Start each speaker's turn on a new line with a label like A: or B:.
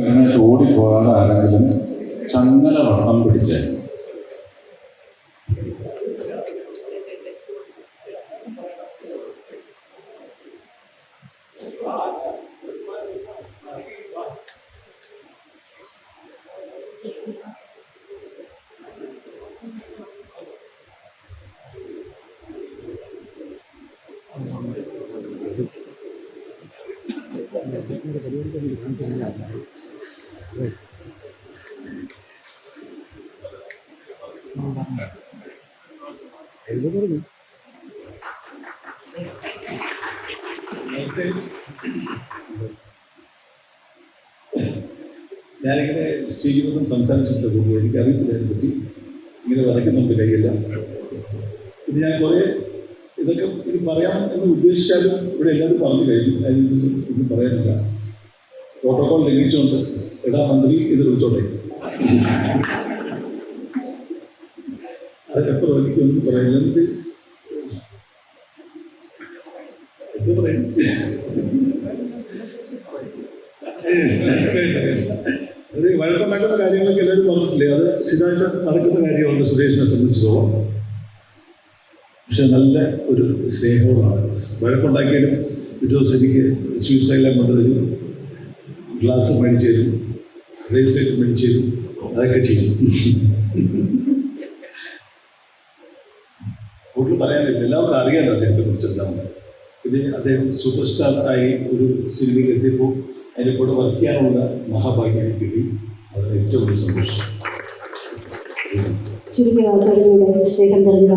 A: എഴുന്നേറ്റ് ഓടിപ്പോകാതെ ആരെങ്കിലും ചങ്ങല വട്ടം പിടിച്ച്?
B: ഞാനിങ്ങനെ സ്റ്റേജിൽ നിന്നും സംസാരിച്ചിട്ടില്ല പോകുമ്പോൾ എനിക്കറിയത്തില്ല അതിനെ പറ്റി ഇങ്ങനെ വരയ്ക്കുന്നുണ്ട് കൈയെല്ലാം. പിന്നെ ഞാൻ കുറേ ഇതൊക്കെ ഇനി പറയാം എന്ന് ഉദ്ദേശിച്ചാലും ഇവിടെ എല്ലാവരും പറഞ്ഞു കഴിഞ്ഞു. അതിനൊന്നും ഒന്നും പറയാനില്ല. പ്രോട്ടോകോൾ ലംഘിച്ചുകൊണ്ട് എടാ മന്ത്രി ഇത് വിളിച്ചോട്ടെ. അതിനപ്പുറം എനിക്കൊന്നും പറയാനില്ല. എന്ത് പറയും വഴക്കുണ്ടാക്കുന്ന കാര്യങ്ങളൊക്കെ എല്ലാവരും പറഞ്ഞിട്ടില്ലേ? അത് സ്ഥിരമായിട്ട് നടക്കുന്ന കാര്യമാണ് സുരേഷിനെ സംബന്ധിച്ചിടത്തോളം. പക്ഷെ നല്ല ഒരു സ്നേഹവുമാണ്. വഴക്കുണ്ടാക്കിയാലും പിറ്റേ ദിവസം എനിക്ക് സ്വീറ്റ്സ് എല്ലാം കൊണ്ടുതരും ഗ്ലാസ് മേടിച്ചു തരും. ബ്രേസ്ലെറ്റ് മേടിച്ചു തരും. അതൊക്കെ ചെയ്യും. കൂടുതൽ പറയാനില്ല. എല്ലാവർക്കും അറിയാമല്ലോ അദ്ദേഹത്തെ കുറിച്ച് എന്താണ് പിന്നെ അദ്ദേഹം സൂപ്പർ സ്റ്റാർ ആയി ഒരു സിനിമയിൽ എത്തിയപ്പോൾ അതിന്റെ കൂടെ വർക്ക് ചെയ്യാനുള്ള മഹാഭാഗ്യം കിട്ടി. അതിന് ഏറ്റവും വലിയ സന്തോഷം.
C: చిరిగి ఆకలి సేకం జరిగిన